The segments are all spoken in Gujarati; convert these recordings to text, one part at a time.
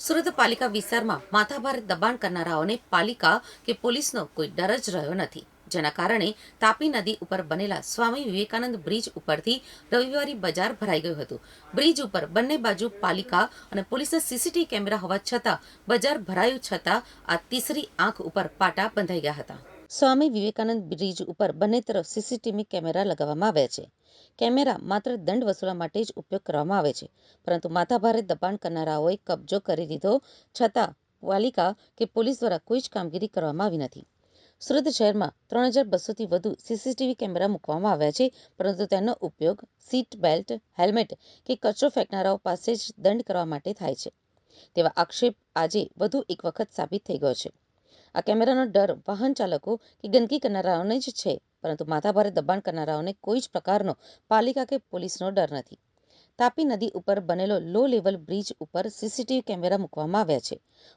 સુરત પાલિકા વિસ્તારમાં માથાભારે દબાણ કરનારાઓને પાલિકા કે પોલીસનો કોઈ ડર જ રહ્યો નથી. જેના કારણે તાપી નદી ઉપર બનેલા સ્વામી વિવેકાનંદ બ્રિજ ઉપરથી રવિવારી બજાર ભરાઈ ગયું હતું. બ્રિજ ઉપર બંને બાજુ પાલિકા અને પોલીસના સીસીટીવી કેમેરા હોવા છતાં બજાર ભરાયું છતાં આ તીસરી આંખ ઉપર પાટા બંધાઈ ગયા હતા. સ્વામી વિવેકાનંદ બ્રિજ ઉપર બંને તરફ સીસીટીવી કેમેરા લગાવવામાં આવ્યા છે. કેમેરા માત્ર દંડ વસૂલવા માટે જ ઉપયોગ કરવામાં આવે છે, પરંતુ માથાભારે દબાણ કરનારાઓએ કબજો કરી લીધો છતાં પાલિકા કે પોલીસ દ્વારા કોઈ જ કામગીરી કરવામાં આવી નથી. સુરત શહેરમાં ત્રણ હજાર બસોથી વધુ સીસીટીવી કેમેરા મૂકવામાં આવ્યા છે, પરંતુ તેનો ઉપયોગ સીટ બેલ્ટ, હેલ્મેટ કે કચરો ફેંકનારાઓ પાસે જ દંડ કરવા માટે થાય છે. તેવા આક્ષેપ આજે વધુ એક વખત સાબિત થઈ ગયો છે. આ કેમેરાનો ડર વાહન ચાલકો કે ગંદકી કરનારાઓને જ છે, પરંતુ માથાભારે દબાણ કરનારાઓને કોઈ જ પ્રકારનો પાલિકા કે પોલીસનો ડર નથી. તાપી નદી ઉપર બનેલો લો લેવલ બ્રિજ ઉપર સીસીટીવી કેમેરા મૂકવામાં આવ્યા છે,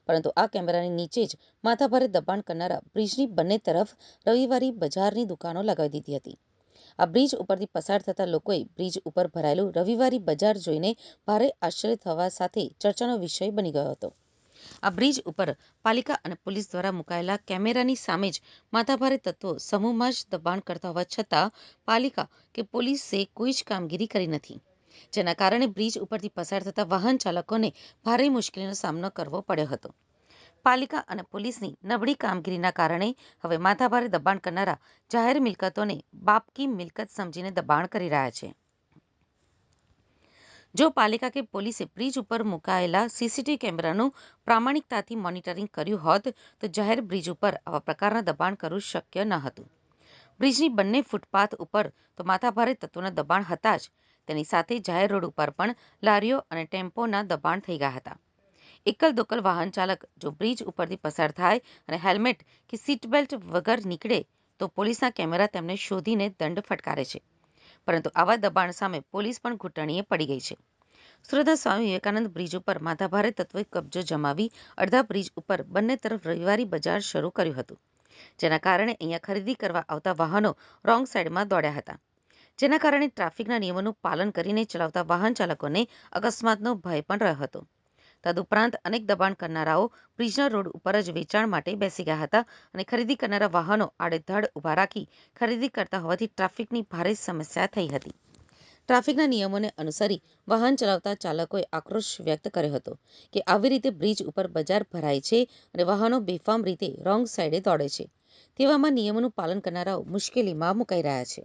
પરંતુ આ કેમેરાની નીચે જ માથાભારે દબાણ કરનારા બ્રિજની બંને તરફ રવિવારી બજારની દુકાનો લગાવી દીધી હતી. આ બ્રિજ ઉપરથી પસાર થતા લોકોએ બ્રિજ ઉપર ભરાયેલું રવિવારી બજાર જોઈને ભારે આશ્ચર્ય થવા સાથે ચર્ચાનો વિષય બની ગયો હતો. આ બ્રિજ ઉપર પાલિકા અને પોલીસ દ્વારા મુકાયેલા કેમેરાની સામે જ માથાભારે તત્વો સમૂહમાં જ દબાણ કરતા હોવા છતાં પાલિકા કે પોલીસે કોઈ જ કામગીરી કરી નથી. જેના કારણે બ્રિજ ઉપરથી પસાર થતા વાહન ચાલકોને ભારે મુશ્કેલીનો સામનો કરવો પડ્યો હતો. પાલિકા અને પોલીસની નબળી કામગીરીના કારણે હવે માથાભારે દબાણ કરનારા જાહેર મિલકતોને બાપકી મિલકત સમજીને દબાણ કરી રહ્યા છે. જો પાલિકા કે પોલીસે બ્રિજ ઉપર મુકાયેલા સીસીટીવી કેમેરાનું પ્રામાણિકતાથી મોનિટરિંગ કર્યું હોત, તો જાહેર બ્રિજ ઉપર આવા પ્રકારના દબાણ કરવું શક્ય ન હતું. બ્રિજની બંને ફૂટપાથ ઉપર તો માથાભારે તત્વોના દબાણ હતા જ. તેની સાથે જાહેર રોડ ઉપર પણ લારીઓ અને ટેમ્પોના દબાણ થઈ ગયા હતા. એકલ દોકલ વાહન ચાલક જો બ્રિજ ઉપરથી પસાર થાય અને હેલ્મેટ કે સીટ બેલ્ટ વગર નીકળે, તો પોલીસના કેમેરા તેમને શોધીને દંડ ફટકારે છે. પરંતુ આવા દબાણ સામે પોલીસ પણ ઘૂંટણીએ પડી ગઈ છે. સુરતના સ્વામી વિવેકાનંદ બ્રિજ ઉપર માથાભારે તત્વોએ કબજો જમાવી અડધા બ્રિજ ઉપર બંને તરફ રવિવારી બજાર શરૂ કર્યું હતું, જેના કારણે અહીંયા ખરીદી કરવા આવતા વાહનો રોંગ સાઈડમાં દોડ્યા હતા. જેના કારણે ટ્રાફિકના નિયમોનું પાલન કરીને ચલાવતા વાહન ચાલકોને અકસ્માતનો ભય પણ રહ્યો હતો. તદુપરાંત અનેક દબાણ કરનારાઓ બ્રિજના રોડ ઉપર જ વેચાણ માટે બેસી ગયા હતા અને ખરીદી કરનારા વાહનો આડેધડ ઊભા રાખી ખરીદી કરતા હોવાથી ટ્રાફિકની ભારે સમસ્યા થઈ હતી. ટ્રાફિકના નિયમોને અનુસરી વાહન ચલાવતા ચાલકોએ આક્રોશ વ્યક્ત કર્યો હતો કે આવી રીતે બ્રિજ ઉપર બજાર ભરાય છે અને વાહનો બેફામ રીતે રોંગ સાઈડે દોડે છે. તેવામાં નિયમોનું પાલન કરનારાઓ મુશ્કેલીમાં મુકાઈ રહ્યા છે.